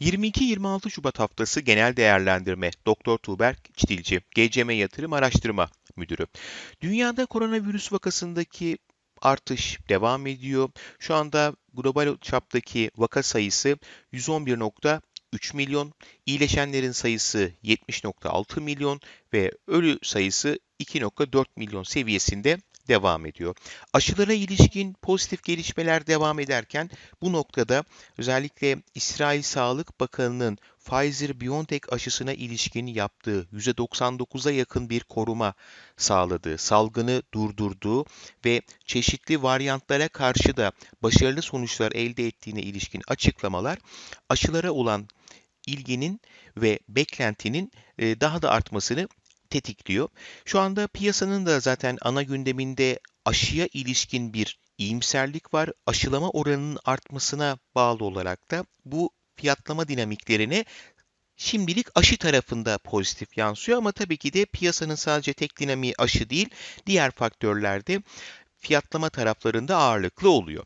22-26 Şubat haftası genel değerlendirme Doktor Tuğberk Çitilci, GCM Yatırım Araştırma Müdürü. Dünyada koronavirüs vakasındaki artış devam ediyor. Şu anda global çaptaki vaka sayısı 111.3 milyon, iyileşenlerin sayısı 70.6 milyon ve ölü sayısı 2.4 milyon seviyesinde devam ediyor. Aşılara ilişkin pozitif gelişmeler devam ederken bu noktada özellikle İsrail Sağlık Bakanı'nın Pfizer-BioNTech aşısına ilişkin yaptığı %99'a yakın bir koruma sağladığı, salgını durdurduğu ve çeşitli varyantlara karşı da başarılı sonuçlar elde ettiğine ilişkin açıklamalar aşılara olan ilginin ve beklentinin daha da artmasını tetikliyor. Şu anda piyasanın da zaten ana gündeminde aşıya ilişkin bir iyimserlik var. Aşılama oranının artmasına bağlı olarak da bu fiyatlama dinamiklerine şimdilik aşı tarafında pozitif yansıyor ama tabii ki de piyasanın sadece tek dinamiği aşı değil, diğer faktörler de fiyatlama taraflarında ağırlıklı oluyor.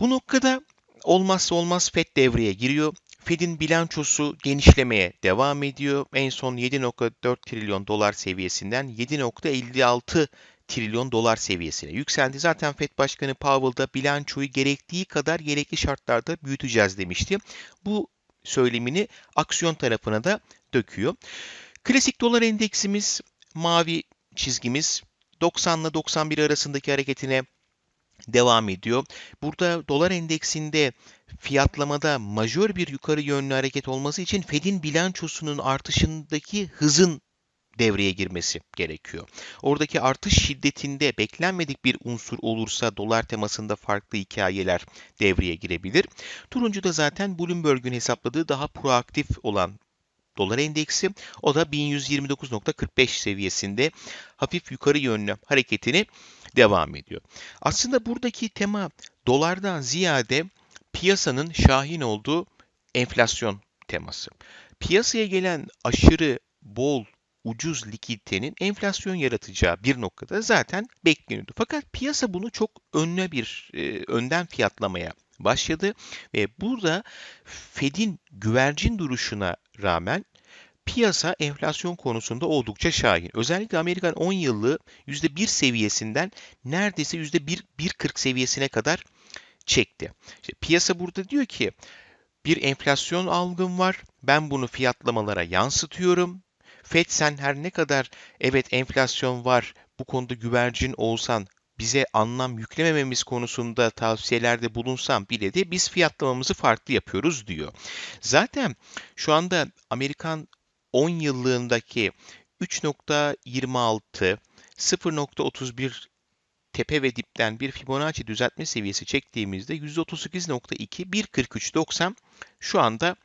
Bu noktada olmazsa olmaz FED devreye giriyor. Fed'in bilançosu genişlemeye devam ediyor. En son 7.4 trilyon dolar seviyesinden 7.56 trilyon dolar seviyesine yükseldi. Zaten FED Başkanı Powell da bilançoyu gerektiği kadar gerekli şartlarda büyüteceğiz demişti. Bu söylemini aksiyon tarafına da döküyor. Klasik dolar endeksimiz mavi çizgimiz 90 ile 91 arasındaki hareketine devam ediyor. Burada dolar endeksinde fiyatlamada majör bir yukarı yönlü hareket olması için Fed'in bilançosunun artışındaki hızın devreye girmesi gerekiyor. Oradaki artış şiddetinde beklenmedik bir unsur olursa dolar temasında farklı hikayeler devreye girebilir. Turuncu da zaten Bloomberg'ün hesapladığı daha proaktif olan dolar endeksi. O da 1129.45 seviyesinde hafif yukarı yönlü hareketini devam ediyor. Aslında buradaki tema dolardan ziyade piyasanın şahin olduğu enflasyon teması. Piyasaya gelen aşırı bol ucuz likiditenin enflasyon yaratacağı bir noktada zaten bekleniyordu. Fakat piyasa bunu çok önüne bir e, önden fiyatlamaya başladı ve burada Fed'in güvercin duruşuna rağmen piyasa enflasyon konusunda oldukça şahin. Özellikle Amerikan 10 yıllığı %1 seviyesinden neredeyse %1.40 seviyesine kadar çekti. İşte piyasa burada diyor ki bir enflasyon algım var. Ben bunu fiyatlamalara yansıtıyorum. FED sen her ne kadar evet enflasyon var bu konuda güvercin olsan bize anlam yüklemememiz konusunda tavsiyelerde bulunsam bile de biz fiyatlamamızı farklı yapıyoruz diyor. Zaten şu anda Amerikan 10 yıllığındaki 3.26, 0.31 tepe ve dipten bir Fibonacci düzeltme seviyesi çektiğimizde %38.2, 1.43.90 şu anda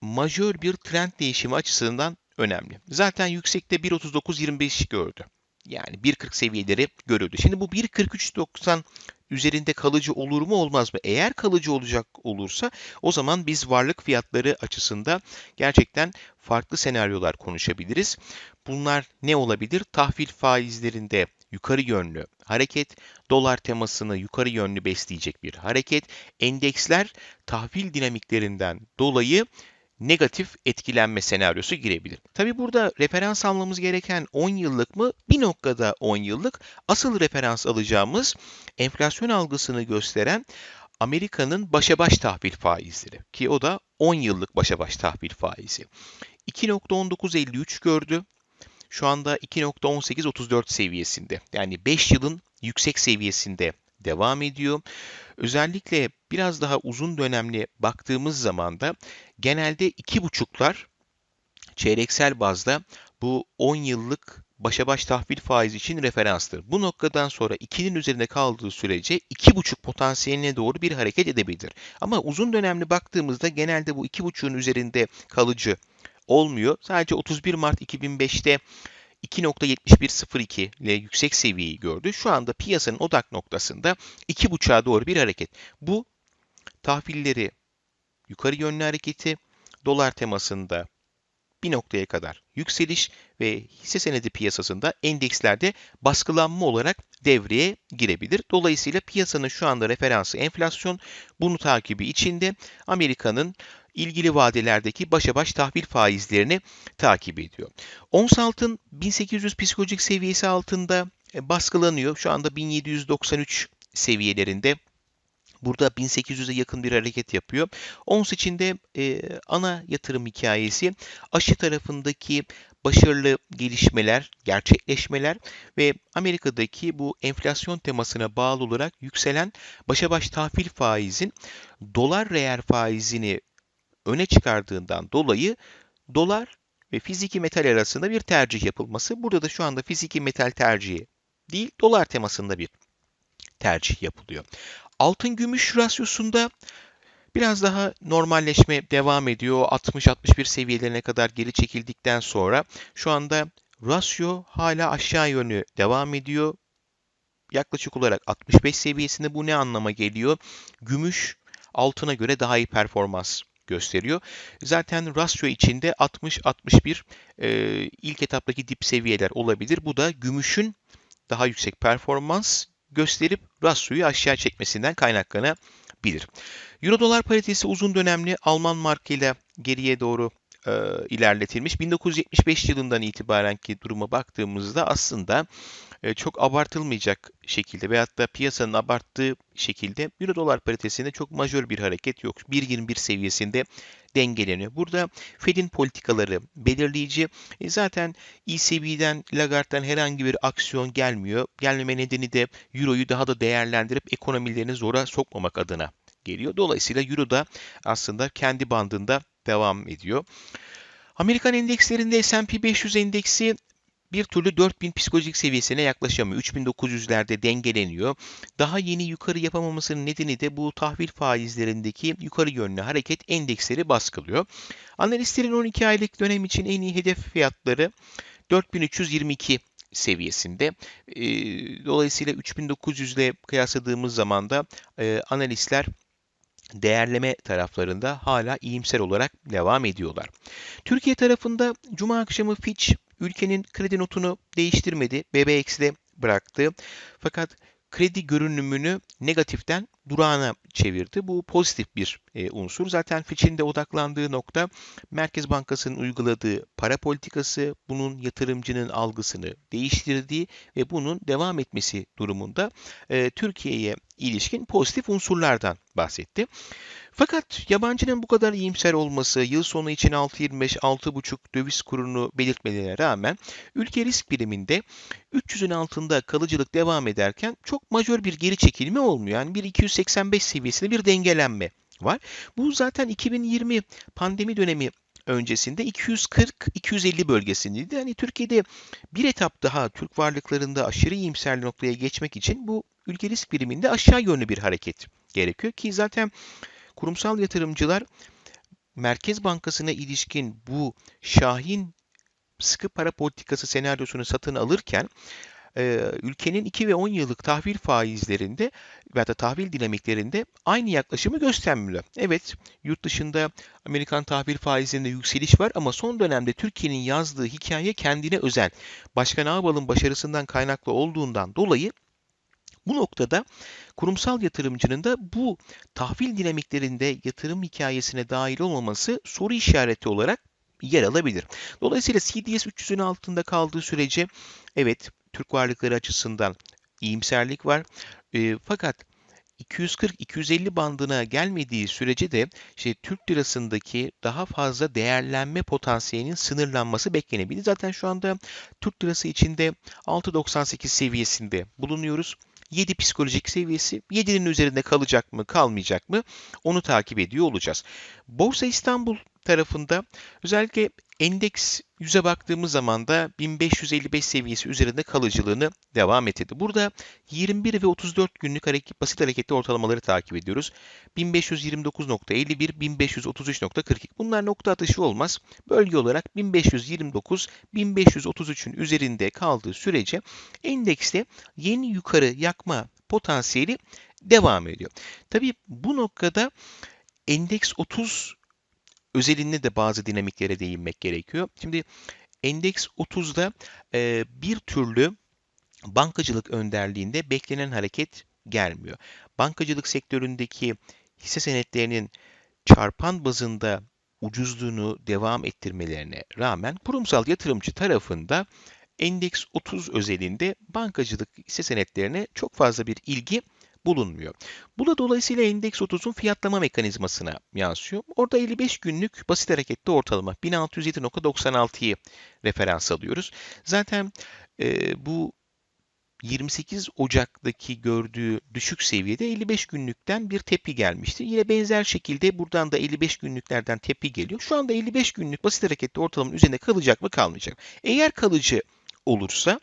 majör bir trend değişimi açısından önemli. Zaten yüksekte 1.39.25 gördü. Yani 1.40 seviyeleri görüldü. Şimdi bu 1.43.90 üzerinde kalıcı olur mu olmaz mı? Eğer kalıcı olacak olursa o zaman biz varlık fiyatları açısında gerçekten farklı senaryolar konuşabiliriz. Bunlar ne olabilir? Tahvil faizlerinde yukarı yönlü hareket, dolar temasını yukarı yönlü besleyecek bir hareket, endeksler tahvil dinamiklerinden dolayı negatif etkilenme senaryosu girebilir. Tabi burada referans almamız gereken 10 yıllık mı? Bir noktada 10 yıllık. Asıl referans alacağımız enflasyon algısını gösteren Amerika'nın başa baş tahvil faizleri ki o da 10 yıllık başa baş tahvil faizi. 2.1953 gördü. Şu anda 2.1834 seviyesinde. Yani 5 yılın yüksek seviyesinde devam ediyor. Özellikle biraz daha uzun dönemli baktığımız zaman da genelde iki buçuklar çeyreksel bazda bu 10 yıllık başa baş tahvil faizi için referanstır. Bu noktadan sonra 2'nin üzerinde kaldığı sürece 2,5 potansiyeline doğru bir hareket edebilir. Ama uzun dönemli baktığımızda genelde bu 2,5'un üzerinde kalıcı olmuyor. Sadece 31 Mart 2005'te 2.7102 ile yüksek seviyeyi gördü. Şu anda piyasanın odak noktasında 2.5'a doğru bir hareket. Bu tahvilleri yukarı yönlü hareketi, dolar temasında bir noktaya kadar yükseliş ve hisse senedi piyasasında endekslerde baskılanma olarak devreye girebilir. Dolayısıyla piyasanın şu anda referansı enflasyon. Bunu takibi içinde Amerika'nın ilgili vadelerdeki başa baş tahvil faizlerini takip ediyor. Ons altın 1800 psikolojik seviyesi altında e, baskılanıyor. Şu anda 1793 seviyelerinde Burada 1800'e yakın bir hareket yapıyor. Ons içinde e, ana yatırım hikayesi aşı tarafındaki başarılı gelişmeler, gerçekleşmeler ve Amerika'daki bu enflasyon temasına bağlı olarak yükselen başa baş tahvil faizin dolar reel faizini öne çıkardığından dolayı dolar ve fiziki metal arasında bir tercih yapılması. Burada da şu anda fiziki metal tercihi değil, dolar temasında bir tercih yapılıyor. Altın gümüş rasyosunda biraz daha normalleşme devam ediyor. 60-61 seviyelerine kadar geri çekildikten sonra şu anda rasyo hala aşağı yönlü devam ediyor. Yaklaşık olarak 65 seviyesinde bu ne anlama geliyor? Gümüş altına göre daha iyi performans gösteriyor. Zaten rasyo içinde 60-61 e, ilk etaptaki dip seviyeler olabilir. Bu da gümüşün daha yüksek performans gösterip rasyoyu aşağı çekmesinden kaynaklanabilir. Euro dolar paritesi uzun dönemli Alman markıyla geriye doğru e, ilerletilmiş. 1975 yılından itibaren ki duruma baktığımızda aslında e, çok abartılmayacak şekilde veyahut da piyasanın abarttığı şekilde Euro dolar paritesinde çok majör bir hareket yok. 1.21 seviyesinde dengeleniyor. Burada Fed'in politikaları belirleyici. E zaten ECB'den, Lagarde'dan herhangi bir aksiyon gelmiyor. Gelmeme nedeni de Euro'yu daha da değerlendirip ekonomilerini zora sokmamak adına geliyor. Dolayısıyla Euro da aslında kendi bandında devam ediyor. Amerikan endekslerinde S&P 500 endeksi bir türlü 4000 psikolojik seviyesine yaklaşamıyor. 3900'lerde dengeleniyor. Daha yeni yukarı yapamamasının nedeni de bu tahvil faizlerindeki yukarı yönlü hareket endeksleri baskılıyor. Analistlerin 12 aylık dönem için en iyi hedef fiyatları 4322 seviyesinde. Dolayısıyla 3900 ile kıyasladığımız zaman da analistler değerleme taraflarında hala iyimser olarak devam ediyorlar. Türkiye tarafında Cuma akşamı Fitch ülkenin kredi notunu değiştirmedi. BBX'de bıraktı. Fakat kredi görünümünü negatiften durağına çevirdi. Bu pozitif bir e, unsur. Zaten Fitch'in de odaklandığı nokta Merkez Bankası'nın uyguladığı para politikası, bunun yatırımcının algısını değiştirdiği ve bunun devam etmesi durumunda e, Türkiye'ye ilişkin pozitif unsurlardan bahsetti. Fakat yabancının bu kadar iyimser olması, yıl sonu için 6.25-6.5 döviz kurunu belirtmelerine rağmen ülke risk biriminde 300'ün altında kalıcılık devam ederken çok majör bir geri çekilme olmuyor. Yani bir 285 seviyesinde bir dengelenme var. Bu zaten 2020 pandemi dönemi öncesinde 240-250 bölgesindeydi. Yani Türkiye'de bir etap daha Türk varlıklarında aşırı iyimser noktaya geçmek için bu ülke risk biriminde aşağı yönlü bir hareket gerekiyor ki zaten kurumsal yatırımcılar Merkez Bankası'na ilişkin bu şahin sıkı para politikası senaryosunu satın alırken e, ülkenin 2 ve 10 yıllık tahvil faizlerinde veya da tahvil dinamiklerinde aynı yaklaşımı göstermiyor. Evet, yurt dışında Amerikan tahvil faizlerinde yükseliş var ama son dönemde Türkiye'nin yazdığı hikaye kendine özel. Başkan Ağbal'ın başarısından kaynaklı olduğundan dolayı bu noktada kurumsal yatırımcının da bu tahvil dinamiklerinde yatırım hikayesine dahil olmaması soru işareti olarak yer alabilir. Dolayısıyla CDS 300'ün altında kaldığı sürece evet Türk varlıkları açısından iyimserlik var. E, fakat 240-250 bandına gelmediği sürece de işte Türk lirasındaki daha fazla değerlenme potansiyelinin sınırlanması beklenebilir. Zaten şu anda Türk lirası içinde 6.98 seviyesinde bulunuyoruz. 7 psikolojik seviyesi 7'nin üzerinde kalacak mı kalmayacak mı onu takip ediyor olacağız. Borsa İstanbul tarafında özellikle endeks yüze baktığımız zaman da 1555 seviyesi üzerinde kalıcılığını devam etti. Burada 21 ve 34 günlük hareket, basit hareketli ortalamaları takip ediyoruz. 1529.51, 1533.42. Bunlar nokta atışı olmaz. Bölge olarak 1529, 1533'ün üzerinde kaldığı sürece endekste yeni yukarı yakma potansiyeli devam ediyor. Tabii bu noktada endeks 30 özelinde de bazı dinamiklere değinmek gerekiyor. Şimdi Endeks 30'da e, bir türlü bankacılık önderliğinde beklenen hareket gelmiyor. Bankacılık sektöründeki hisse senetlerinin çarpan bazında ucuzluğunu devam ettirmelerine rağmen kurumsal yatırımcı tarafında Endeks 30 özelinde bankacılık hisse senetlerine çok fazla bir ilgi bulunmuyor. Bu da dolayısıyla Endeks 30'un fiyatlama mekanizmasına yansıyor. Orada 55 günlük basit hareketli ortalama 1607.96'yı referans alıyoruz. Zaten e, bu 28 Ocak'taki gördüğü düşük seviyede 55 günlükten bir tepki gelmişti. Yine benzer şekilde buradan da 55 günlüklerden tepki geliyor. Şu anda 55 günlük basit hareketli ortalamanın üzerinde kalacak mı kalmayacak. Eğer kalıcı olursa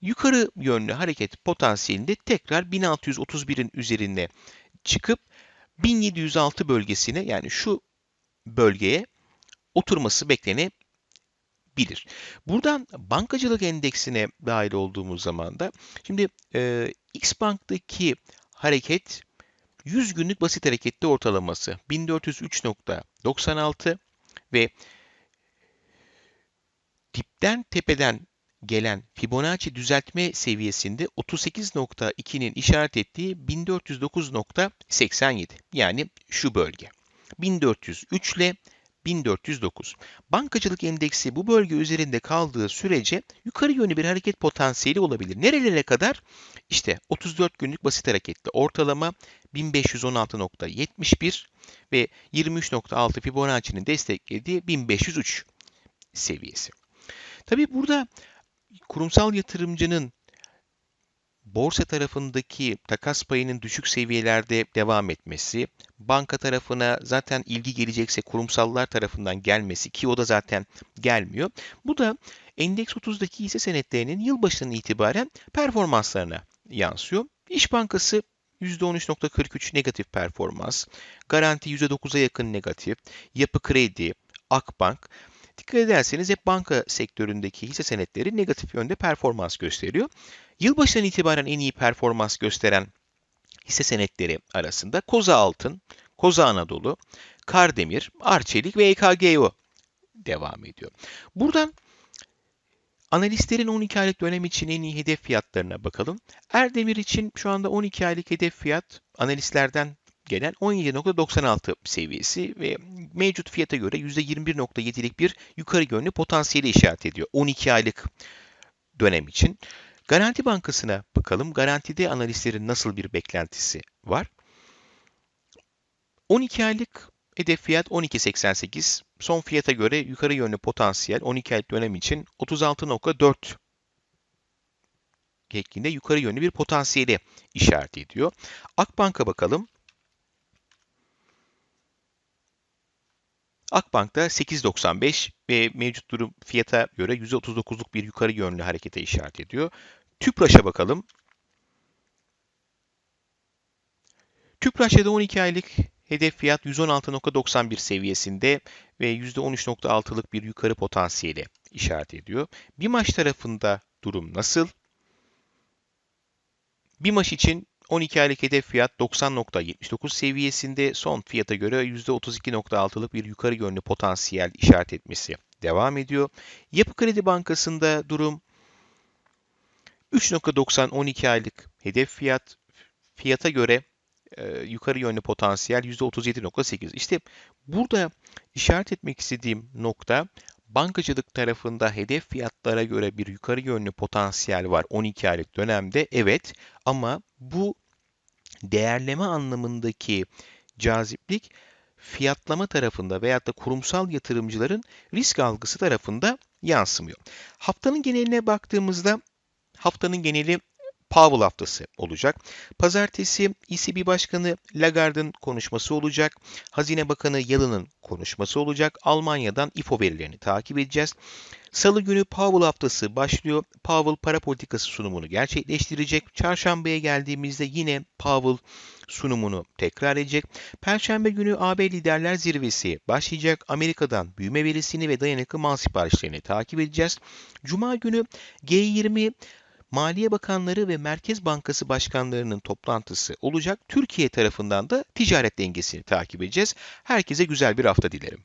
yukarı yönlü hareket potansiyelinde tekrar 1631'in üzerine çıkıp 1706 bölgesine yani şu bölgeye oturması beklenebilir. Buradan bankacılık endeksine dahil olduğumuz zaman da şimdi e, X Bank'taki hareket 100 günlük basit hareketli ortalaması 1403.96 ve dipten tepeden gelen Fibonacci düzeltme seviyesinde 38.2'nin işaret ettiği 1409.87 yani şu bölge. 1403 ile 1409. Bankacılık endeksi bu bölge üzerinde kaldığı sürece yukarı yönlü bir hareket potansiyeli olabilir. Nerelere kadar? İşte 34 günlük basit hareketli ortalama 1516.71 ve 23.6 Fibonacci'nin desteklediği 1503 seviyesi. Tabii burada kurumsal yatırımcının borsa tarafındaki takas payının düşük seviyelerde devam etmesi, banka tarafına zaten ilgi gelecekse kurumsallar tarafından gelmesi ki o da zaten gelmiyor. Bu da Endeks 30'daki hisse senetlerinin yılbaşından itibaren performanslarına yansıyor. İş Bankası %13.43 negatif performans, Garanti %9'a yakın negatif, Yapı Kredi, Akbank Dikkat ederseniz hep banka sektöründeki hisse senetleri negatif yönde performans gösteriyor. Yılbaşından itibaren en iyi performans gösteren hisse senetleri arasında Koza Altın, Koza Anadolu, Kardemir, Arçelik ve EKGO devam ediyor. Buradan analistlerin 12 aylık dönem için en iyi hedef fiyatlarına bakalım. Erdemir için şu anda 12 aylık hedef fiyat analistlerden gelen 17.96 seviyesi ve mevcut fiyata göre %21.7'lik bir yukarı yönlü potansiyeli işaret ediyor 12 aylık dönem için. Garanti Bankası'na bakalım. Garantide analistlerin nasıl bir beklentisi var? 12 aylık hedef fiyat 12.88. Son fiyata göre yukarı yönlü potansiyel 12 aylık dönem için 36.4 şeklinde yukarı yönlü bir potansiyeli işaret ediyor. Akbank'a bakalım. Akbank'ta 8.95 ve mevcut durum fiyata göre %39'luk bir yukarı yönlü harekete işaret ediyor. Tüpraş'a bakalım. Tüpraş'ta da 12 aylık hedef fiyat 116.91 seviyesinde ve %13.6'lık bir yukarı potansiyeli işaret ediyor. BİMAŞ tarafında durum nasıl? BİMAŞ için 12 aylık hedef fiyat 90.79 seviyesinde son fiyata göre %32.6'lık bir yukarı yönlü potansiyel işaret etmesi devam ediyor. Yapı Kredi Bankası'nda durum 3.90 12 aylık hedef fiyat fiyata göre e, yukarı yönlü potansiyel %37.8. İşte burada işaret etmek istediğim nokta bankacılık tarafında hedef fiyatlara göre bir yukarı yönlü potansiyel var 12 aylık dönemde. Evet ama bu değerleme anlamındaki caziplik fiyatlama tarafında veyahut da kurumsal yatırımcıların risk algısı tarafında yansımıyor. Haftanın geneline baktığımızda haftanın geneli Powell haftası olacak. Pazartesi ECB Başkanı Lagarde'ın konuşması olacak. Hazine Bakanı Yalın'ın konuşması olacak. Almanya'dan IFO verilerini takip edeceğiz. Salı günü Powell haftası başlıyor. Powell para politikası sunumunu gerçekleştirecek. Çarşambaya geldiğimizde yine Powell sunumunu tekrar edecek. Perşembe günü AB Liderler Zirvesi başlayacak. Amerika'dan büyüme verisini ve dayanıklı mal siparişlerini takip edeceğiz. Cuma günü G20 Maliye Bakanları ve Merkez Bankası başkanlarının toplantısı olacak. Türkiye tarafından da ticaret dengesini takip edeceğiz. Herkese güzel bir hafta dilerim.